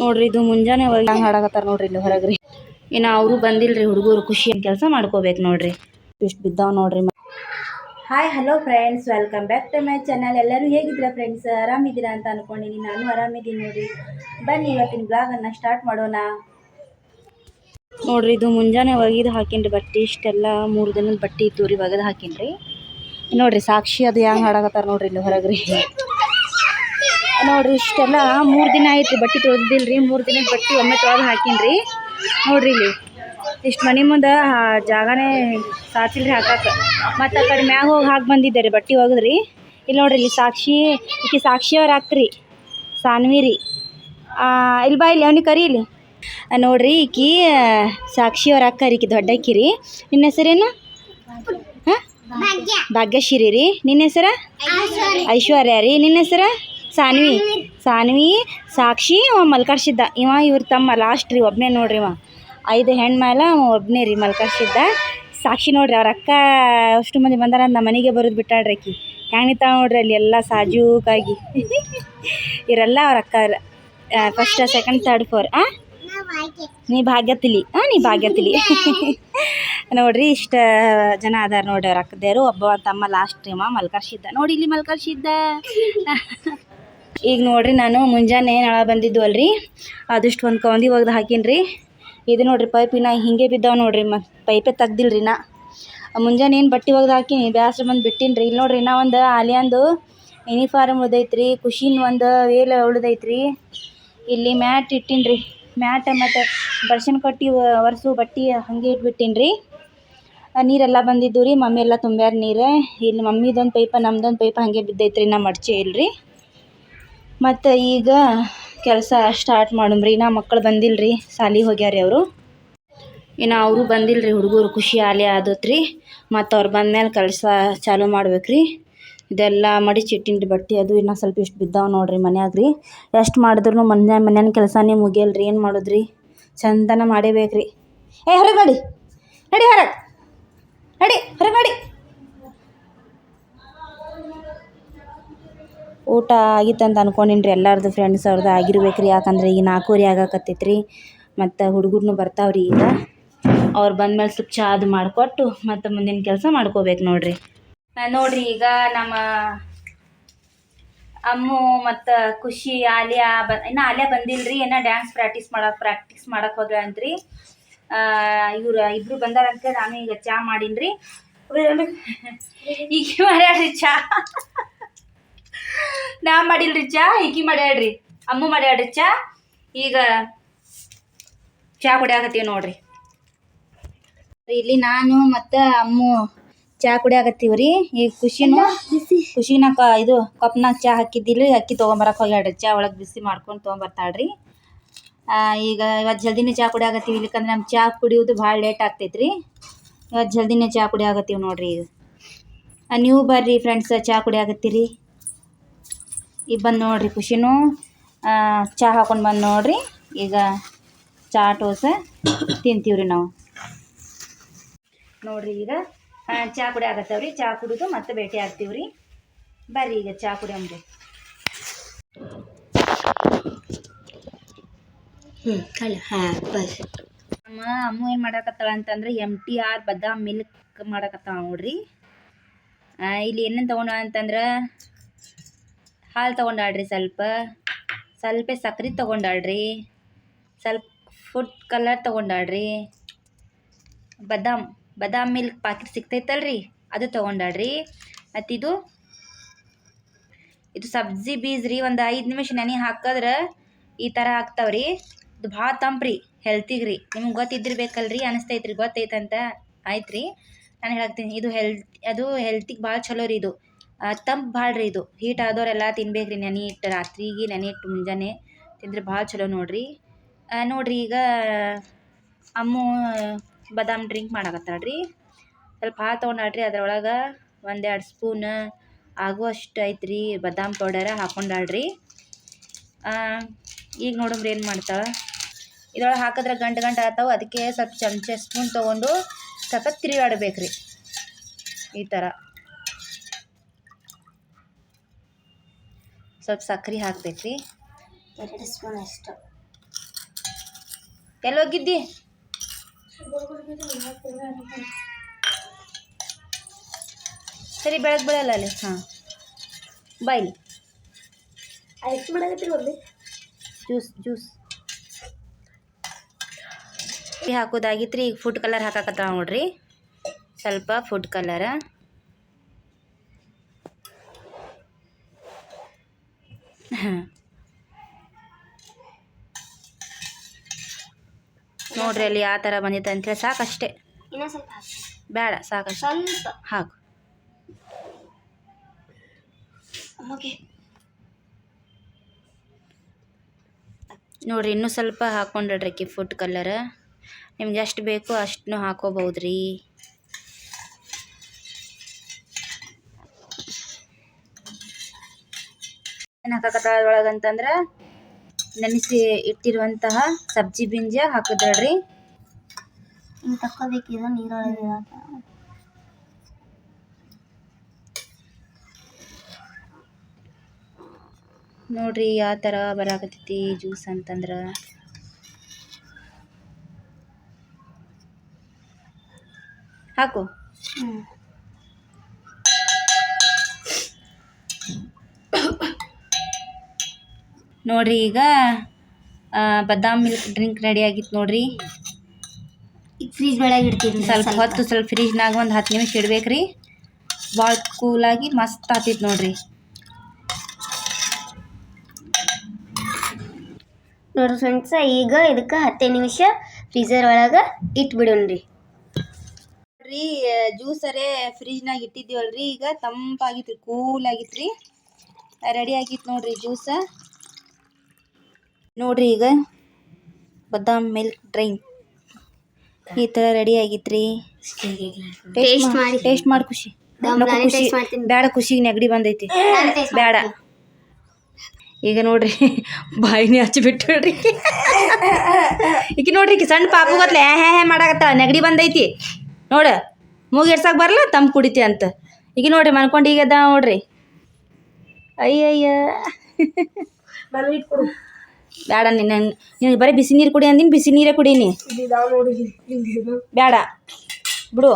ನೋಡ್ರಿ ಇದು ಮುಂಜಾನೆ ಹೋಗಿ ಹಾಡಾಕತ್ತಾರ ನೋಡ್ರಿ ಇಲ್ಲಿ ಹೊರಗ್ರಿ. ಇನ್ನು ಅವರು ಬಂದಿಲ್ರಿ ಹುಡುಗರು ಖುಷಿ ಕೆಲಸ ಮಾಡ್ಕೋಬೇಕು ನೋಡ್ರಿ. ಇಷ್ಟು ಬಿದ್ದಾವ್ ನೋಡ್ರಿ hi hello friends welcome back to my channel ಎಲ್ಲರೂ ಹೇಗಿದ್ರ ಫ್ರೆಂಡ್ಸ್ ಆರಾಮಿದ್ದೀರಾ ಅಂತ ಅನ್ಕೊಂಡಿನಿ ನಾನು ಆರಾಮಿದ್ದೀನಿ ನೋಡ್ರಿ. ಬನ್ನಿ ಇವತ್ತಿನ ಬ್ಲಾಗನ್ನು ಸ್ಟಾರ್ಟ್ ಮಾಡೋಣ. ನೋಡ್ರಿ ಇದು ಮುಂಜಾನೆ ಒಗಿದು ಹಾಕಿನ್ರಿ ಬಟ್ಟೆ. ಇಷ್ಟೆಲ್ಲ ಮೂರು ದಿನದ ಬಟ್ಟೆ ಇತ್ತು ರೀ ಒಗೆದು ಹಾಕಿನ್ರಿ. ನೋಡ್ರಿ ಸಾಕ್ಷಿ ಅದು ಹೆಂಗೆ ಹಾಡಾಕತ್ತಾರ ನೋಡ್ರಿ ಇಲ್ಲಿ ಹೊರಗ್ರಿ. ನೋಡ್ರಿ ಇಷ್ಟೆಲ್ಲ ಮೂರು ದಿನ ಆಯ್ತು ರೀ ಬಟ್ಟೆ ತೊಳ್ದಿಲ್ರಿ ಮೂರು ದಿನದ ಬಟ್ಟೆ ಒಮ್ಮೆ ತೊಳೆದು ಹಾಕಿನ್ರಿ. ನೋಡ್ರಿ ಇಲ್ಲಿ ಇಷ್ಟು ಮನೆ ಮುಂದೆ ಜಾಗನೇ ಜಾಗನೇ ಸಾಚಿಲ್ರಿ ಹಾಕಾಕ. ಮತ್ತು ಆ ಕಡೆ ಮ್ಯಾಗ ಹೋಗಿ ಹಾಕಿ ಬಂದಿದ್ದೆ ರೀ ಬಟ್ಟೆ ಒಗೆದ್ರಿ. ಇಲ್ಲಿ ನೋಡ್ರಿ ಇಲ್ಲಿ ಸಾಕ್ಷಿ ಈಕೆ ಸಾಕ್ಷಿಯವ್ರು ಹಾಕ್ರಿ ಸಾನ್ವಿ ರೀ ಇಲ್ಲಿ ಬಾ ಇಲ್ಲಿ ಅವನಿಗೆ ಕರಿ ಇಲ್ಲಿ. ನೋಡ್ರಿ ಈಕಿ ಸಾಕ್ಷಿಯವ್ರು ಅಕ್ಕ ಈಕಿ ದೊಡ್ಡ ಕಿರಿ ರೀ ನಿನ್ನ ಹೆಸರೇನು? ಹಾಂ? ಭಾಗ್ಯಶ್ರೀ ರೀ. ನಿನ್ನ ಹೆಸರ? ಐಶ್ವರ್ಯ ರೀ. ನಿನ್ನ ಹೆಸರ? ಸಾನ್ವಿ. ಸಾನ್ವಿ, ಸಾಕ್ಷಿ, ಅವ ಮಲ್ಕರ್ಸಿದ್ದ. ಇವ ಇವ್ರ ತಮ್ಮ ಲಾಸ್ಟ್ ರೀ ಒಬ್ಬನೇ ನೋಡ್ರಿ ಇವ. ಐದು ಹೆಣ್ಣು ಮೇಲೆ ಅವ ಒಬ್ಬನೇ ರೀ ಮಲ್ಕರ್ಸಿದ್ದ. ಸಾಕ್ಷಿ ನೋಡ್ರಿ, ಅವ್ರ ಅಕ್ಕ ಅಷ್ಟು ಮಂದಿ ಬಂದಾರ ನಮ್ಮ ಮನೆಗೆ ಬರೋದು ಬಿಟ್ಟಾಡ್ರಿ ಆಕಿ. ಹೆಂಗೆ ನೋಡ್ರಿ ಅಲ್ಲಿ ಎಲ್ಲ ಸಾಜೂಕಾಗಿ. ಇವರೆಲ್ಲ ಅವ್ರ ಅಕ್ಕ ಫಸ್ಟ್ ಸೆಕೆಂಡ್ ತರ್ಡ್ ಫೋರ್ ನೀ ಭಾಗ್ಯತಿಲಿ ಹಾಂ ನೀ ಭಾಗ್ಯತಿಲಿ. ನೋಡ್ರಿ, ಇಷ್ಟ ಜನ ಅದಾರ ನೋಡ್ರಿ ಅವ್ರ ಅಕ್ಕದೇರು. ಒಬ್ಬ ತಮ್ಮ ಲಾಸ್ಟ್ ಟೈಮ ಮಲ್ಕರ್ಸಿದ್ದ. ನೋಡಿ ಇಲ್ಲಿ ಮಲ್ಕರ್ಸಿದ್ದ. ಈಗ ನೋಡ್ರಿ ನಾನು ಮುಂಜಾನೆ ನಳ ಬಂದಿದ್ದು ಅಲ್ರಿ. ಅದಿಷ್ಟು ಒಂದು ಕೌಂದಿ ಒಗ್ದು ಹಾಕಿನ್ರಿ. ಇದು ನೋಡ್ರಿ ಪೈಪಿನ ಹಿಂಗೆ ಬಿದ್ದಾವ ನೋಡ್ರಿ ಮ ಪೈಪೇ ತೆಗ್ದಿಲ್ರಿ ನಾ. ಮುಂಜಾನೆ ಏನು ಬಟ್ಟೆ ಒಗ್ದು ಹಾಕಿನಿ, ಬ್ಯಾಸ್ರ ಬಂದು ಬಿಟ್ಟಿನ್ರಿ. ಇಲ್ಲಿ ನೋಡ್ರಿ ನಾ ಒಂದು ಆಲಿಯಂದು ಯೂನಿಫಾರ್ಮ್ ಉಳ್ದೈತ್ರಿ ಖುಷಿನ ಒಂದು ವೇಲ್ ಉಳ್ದೈತ್ರಿ. ಇಲ್ಲಿ ಮ್ಯಾಟ್ ಇಟ್ಟಿನ್ರಿ. ಮ್ಯಾಟ್ ಮತ್ತು ಬರ್ಷನ್ ಕಟ್ಟಿ ಒರೆಸು ಬಟ್ಟೆ ಹಾಗೆ ಇಟ್ಬಿಟ್ಟಿನ್ರಿ. ನೀರೆಲ್ಲ ಬಂದಿದ್ದು ರೀ ಮಮ್ಮಿ ಎಲ್ಲ ತುಂಬ್ಯಾರ ನೀರು. ಇಲ್ಲಿ ಮಮ್ಮಿದೊಂದು ಪೈಪ, ನಮ್ದೊಂದು ಪೈಪ ಹಾಗೆ ಬಿದ್ದೈತ್ರಿ ನಾ ಮಡ್ಚಿ ಇಲ್ರಿ. ಮತ್ತು ಈಗ ಕೆಲಸ ಸ್ಟಾರ್ಟ್ ಮಾಡಮ್ರಿ ನಾ ಮಕ್ಕಳು ಬಂದಿಲ್ರಿ. ಹೋಗ್ಯಾರ ಹೋಗ್ಯಾರಿ ಅವರು. ಇನ್ನು ಅವರು ಬಂದಿಲ್ಲ ರೀ ಹುಡುಗರು ಖುಷಿ ಆಲಿ ಆದತ್ರಿ ಮತ್ತು ಅವ್ರು ಬಂದ್ಮೇಲೆ ಕೆಲಸ ಚಾಲೂ ಮಾಡ್ಬೇಕ್ರಿ ಇದೆಲ್ಲ ಮಡಿಚಿಟ್ಟಿನ್ರಿ ಬಟ್ಟೆ ಅದು ಇನ್ನೂ ಸ್ವಲ್ಪ ಇಷ್ಟು ಬಿದ್ದಾವೆ ನೋಡ್ರಿ ಮನ್ಯಾಗ ರೀ. ಎಷ್ಟು ಮಾಡಿದ್ರು ಮನೆ ಮನ್ಯಾನ ಕೆಲಸನೇ ರೀ. ಏನು ಮಾಡೋದ್ರಿ ಚಂದನ ಮಾಡಬೇಕ್ರಿ ಏ, ಹೊರಗೆ ನಡಿ ಹೊರಗೆ. ನಡಿ ಹೊರಗೆ ನಡಿ. ಊಟ ಆಗಿತ್ತಂತ ರೀ ಎಲ್ಲರದು ಫ್ರೆಂಡ್ಸ್ ಅವ್ರದ್ದು ಆಗಿರ್ಬೇಕು ರೀ ಯಾಕಂದ್ರೆ ಈಗ ನಾಲ್ಕೂವರೆ ಆಗಾಕತ್ತೈತ್ರಿ. ಮತ್ತು ಹುಡುಗರ್ನು ರೀ ಈಗ. ಅವ್ರು ಬಂದ್ಮೇಲೆ ಸ್ವಲ್ಪ ಚಾ ಅದು ಮಾಡಿಕೊಟ್ಟು ಮತ್ತು ಮುಂದಿನ ಕೆಲಸ ಮಾಡ್ಕೋಬೇಕು ನೋಡ್ರಿ. ನೋಡಿರಿ ಈಗ ನಮ್ಮ ಅಮ್ಮು ಮತ್ತು ಖುಷಿ, ಆಲಿಯಾ ಬ, ಇನ್ನು ಆಲಿಯಾ ರೀ ಏನೋ ಡ್ಯಾನ್ಸ್ ಪ್ರಾಕ್ಟೀಸ್ ಮಾಡಕ್ಕೆ ಪ್ರಾಕ್ಟೀಸ್ ಮಾಡಕ್ಕೆ ಅಂತ್ರಿ. ಇವ್ರು ಇಬ್ರು ಬಂದಾರಂತೆ ಅಂತ ನಾನು ಈಗ ಚಾ ರೀ ಈಗ ಮಾಡ್ಯಾಳ್ರಿ ಚಾ. ನಾ ಮಾಡಿಲ್ರಿ ಚಾ ಈಕಿ ಮಾಡ್ಯಾಡ್ರಿ ಅಮ್ಮು ಮಾಡ್ಯಾಡ್ರಿ ಚಾ. ಈಗ ಚಾ ಕುಡಿಯಾಕತ್ತೀವಿ ನೋಡ್ರಿ. ಇಲ್ಲಿ ನಾನು ಮತ್ತು ಅಮ್ಮು ಚಾ ಕುಡಿಯಾಕತ್ತೀವಿ ರೀ ಈಗ ಖುಷಿನೂ ಖುಷಿನ ಕ ಇದು ಕಪ್ನಾಗ ಚಾ ಹಾಕಿದ್ದಿಲ್ಲ ಅಕ್ಕಿ ತೊಗೊಂಬರಕ್ಕೆ ಹೋಗ್ಯಾಡ್ರಿ ಚಾ ಒಳಗೆ ಬಿಸಿ ಮಾಡ್ಕೊಂಡು ತೊಗೊಂಬರ್ತಾಳ್ರಿ. ಆ, ಈಗ ಇವತ್ತು ಜಲ್ದಿನೇ ಚಾ ಕುಡಿಯಾಕತ್ತೀವಿ ಇಲ್ಲಿಕಂದ್ರೆ ನಮ್ಮ ಚಾ ಕುಡಿಯೋದು ಭಾಳ ಲೇಟ್ ಆಗ್ತೈತ್ರಿ. ರೀ ಇವತ್ತು ಜಲ್ದಿನೇ ಚಾ ಕುಡಿಯಾಕತ್ತೀವಿ ನೋಡ್ರಿ ಈಗ. ನೀವು ಬರ್ರಿ ಫ್ರೆಂಡ್ಸ್ ಚಾ ಕುಡಿಯಾಕತ್ತೀರಿ. ಈಗ ಬಂದು ನೋಡ್ರಿ ಖುಷಿನೂ. ಚಹಾ ಹಾಕೊಂಡು ಬಂದು ನೋಡ್ರಿ. ಈಗ ಚಹಾ ಟೋಸ ತಿಂತೀವ್ರಿ ನಾವು. ನೋಡ್ರಿ ಈಗ ಚಹಾ ಕುಡಿ ಆಗತ್ತವ್ರಿ. ಚಹಾ ಕುಡಿದು ಮತ್ತೆ ಭೇಟಿ ಆಗ್ತೀವ್ರಿ. ಬರ್ರಿ ಈಗ ಚಹಾ ಕುಡಿಯಮ್ರಿ ಹ್ಞೂ ಅಮ್ಮ ಹಾಂ ನಮ್ಮ ಅಮ್ಮ ಏನು ಮಾಡಕತ್ತಾಳ ಅಂತಂದ್ರೆ M T R badam milk ಮಾಡಕತ್ತಾಳ ನೋಡ್ರಿ. ಇಲ್ಲಿ ಏನೇನು ತೊಗೊಂಡ ಅಂತಂದ್ರೆ ಹಾಲು ತೊಗೊಂಡಾಳ್ರಿ ಸ್ವಲ್ಪ. ಸ್ವಲ್ಪ ಸಕ್ರೆ ತೊಗೊಂಡಾಳ್ರಿ. ಸ್ವಲ್ಪ ಫುಡ್ ಕಲರ್ ತೊಗೊಂಡಾಳ್ರಿ. ಬದಾಮ್ ಬದಾಮ್ ಮಿಲ್ಕ್ ಪಾಕೆಟ್ ಸಿಗ್ತೈತಲ್ರಿ, ಅದು ತೊಗೊಂಡಾಳ್ರಿ. ಮತ್ತಿದು ಇದು ಸಬ್ಜಿ ಬೀಜ ರೀ, ಒಂದು ಐದು ನಿಮಿಷ ನೆನೆ ಹಾಕಿದ್ರೆ ಈ ಥರ ಆಗ್ತಾವ್ರಿ. ಇದು ಭಾಳ ತಂಪ್ರಿ ಹೆಲ್ತಿಗೆ ರೀ. ನಿಮ್ಗೆ ಗೊತ್ತಿದ್ದಿರ್ಬೇಕಲ್ರಿ, ಅನಿಸ್ತೈತ್ರಿ, ಗೊತ್ತೈತಂತ. ಆಯ್ತು ರೀ ನಾನು ಹೇಳ್ತೀನಿ ಇದು ಹೆಲ್ತ್ ಅದು ಹೆಲ್ತಿಗೆ ಭಾಳ ಚಲೋ ರೀ ಇದು. ತಂಪು ಭಾಳ ರೀ ಇದು. ಹೀಟ್ ಆದವರೆಲ್ಲ ತಿನ್ಬೇಕು ರೀ ನೆನೆ ಇಟ್ಟು, ರಾತ್ರಿಗೆ ನೆನೆ ಇಟ್ಟು ಮುಂಜಾನೆ. ತಿಂದ್ರೆ ಭಾಳ ಚಲೋ ನೋಡ್ರಿ. ನೋಡ್ರಿ ಈಗ ಅಮ್ಮು ಬದಾಮ್ ಡ್ರಿಂಕ್ ಮಾಡಕತ್ತಾಳ್ರಿ. ಸ್ವಲ್ಪ ಹಾಲು ತೊಗೊಂಡಾಳ್ರಿ, ಅದ್ರೊಳಗೆ ಒಂದೆರಡು ಸ್ಪೂನ್ ಆಗುವಷ್ಟು ಐತ್ರಿ ಬಾದಾಮ್ ಪೌಡರ ಹಾಕೊಂಡಾಳ್ರಿ. ಈಗ ನೋಡಮ್ರಿ ಏನು ಮಾಡ್ತಾಳೆ. ಇದ್ರೊಳಗೆ ಹಾಕಿದ್ರೆ ಗಂಟು ಗಂಟು ಆಗ್ತಾವೆ ಅದಕ್ಕೆ ಸ್ವಲ್ಪ ಚಮಚ ಸ್ಪೂನ್ ತೊಗೊಂಡು ಸ್ವಲ್ಪ ತಿರುಗಾಡ್ಬೇಕು ರೀ ಈ ಥರ ಸ್ವಲ್ಪ ಸಕ್ರೆ ಹಾಕ್ಬೇಕು ರೀ ಎರಡು ಸ್ಪೂನ್ ಅಷ್ಟು ಎಲ್ಲಿ ಹೋಗಿದ್ದಿ ಸರಿ ಬೆಳಗ್ಗೆ ಬೀಳಲ್ಲ ಅಲ್ಲಿ ಹಾಂ ಬಾಯ್ಲಿ ಎಷ್ಟು ಮಾಡಾಕತ್ತೀರಿ ಒಂದು ಜ್ಯೂಸ್ ಜ್ಯೂಸ್ ಹಾಕೋದಾಗಿತ್ರಿ ಈಗ ಫುಡ್ ಕಲರ್ ಹಾಕಾಕತ್ತಾವ ನೋಡ್ರಿ ಸ್ವಲ್ಪ ಫುಡ್ ಕಲರ ಹಾಂ ನೋಡ್ರಿ ಅಲ್ಲಿ ಯಾವ ಥರ ಬಂದಿತ್ತು ಅಂತೇಳಿ ಸಾಕಷ್ಟೇ. ಬೇಡ ಸಾಕಷ್ಟು. ಹಾಕು. ನೋಡ್ರಿ ಇನ್ನೂ ಸ್ವಲ್ಪ ಹಾಕ್ಕೊಂಡಿಡ್ರಿ ಅಕ್ಕಿ ಫುಡ್ ಕಲರ್ ನಿಮ್ಗೆ ಎಷ್ಟು ಬೇಕು ಅಷ್ಟನ್ನು ಹಾಕೋಬಹುದು ರೀ ಏನು ಹಾಕಕತ್ತಾಳ ಅದ್ರೊಳಗಂತಂದ್ರೆ ನೆನೆಸಿ ಇಟ್ಟಿರುವಂತಹ ಸಬ್ಜಿ ಬೀಂಜ ಹಾಕಿದ್ರಿ ಹಿಂಗೆ ತಕ್ಕೋಬೇಕಿದ ನೀರೊಳಗೆ ನೋಡ್ರಿ ಯಾವ ತರ ಬರಾಕತ್ತೈತಿ ಜ್ಯೂಸ್ ಅಂತಂದ್ರ. ಹಾಕು. ನೋಡ್ರಿ ಈಗ ಬದಾಮ್ ಮಿಲ್ಕ್ ಡ್ರಿಂಕ್ ರೆಡಿ ಆಗಿತ್ತು ನೋಡ್ರಿ. ಈಗ ಫ್ರೀಜ್ ಒಳಗೆ ಇಡ್ತೀನಿ ಸ್ವಲ್ಪ ಹೊತ್ತು ಸ್ವಲ್ಪ ಫ್ರಿಜ್ನಾಗ ಒಂದು ಹತ್ತು ನಿಮಿಷ ಇಡ್ಬೇಕ್ರಿ. ಭಾಳ ಕೂಲಾಗಿ ಮಸ್ತ್ ಆತೈತಿ ನೋಡ್ರಿ. ನೋಡ್ರಿ ಫ್ರೆಂಡ್ಸ ಈಗ ಇದಕ್ಕೆ ಹತ್ತೇ ನಿಮಿಷ ಫ್ರೀಜರ್ ಒಳಗೆ ಇಟ್ಬಿಡೋಣ್ರಿ. ನೋಡ್ರಿ ಜ್ಯೂಸರೇ ಫ್ರಿಜ್ನಾಗ ಇಟ್ಟಿದ್ದೀವಲ್ರಿ ಈಗ ತಂಪಾಗಿತ್ತು ಕೂಲ್ ರೀ ರೆಡಿ ಆಗಿತ್ತು ನೋಡ್ರಿ ಜ್ಯೂಸ ನೋಡ್ರಿ ಈಗ ಬದಾಮ್ ಮಿಲ್ಕ್ ಡ್ರಿಂಕ್ ಈ ಥರ ರೆಡಿ ಆಗಿತ್ರಿ. ಟೇಸ್ಟ್ ಮಾಡಿ. ಟೇಸ್ಟ್ ಮಾಡಿ ಖುಷಿ. ಖುಷಿ. ಬೇಡ ಖುಷಿಗೆ ನೆಗಡಿ ಬಂದೈತಿ. ಬೇಡ ಈಗ ನೋಡ್ರಿ ಬಾಯಿನೇ ಹಚ್ಚಿಬಿಟ್ಟು ನೋಡ್ರಿ ಈಗ ನೋಡ್ರಿ ಸಣ್ಣ ಪಾಪು ಗೊತ್ತಲೆ ಹೇ ಹೇ ಮಾಡಾಕತ್ತ ನೆಗಡಿ ಬಂದೈತಿ. ನೋಡ ಮೂಗ್ ಎರ್ಸಕ್ ಬರಲ್ಲ ತಮ್ ಕುಡಿತಿ ಅಂತ. ಈಗ ನೋಡ್ರಿ ಮನ್ಕೊಂಡು ಈಗ ಅದ ನೋಡ್ರಿ. ಅಯ್ಯಯ್ಯ. ಬೇಡ ನಿನ್ನ ನಿನಗೆ ಬರೀ ಬಿಸಿ ನೀರು ಕುಡಿ ಅಂದಿನಿ ಬಿಸಿ ನೀರೇ ಕುಡೀನಿ. ಬೇಡ. ಬಿಡು.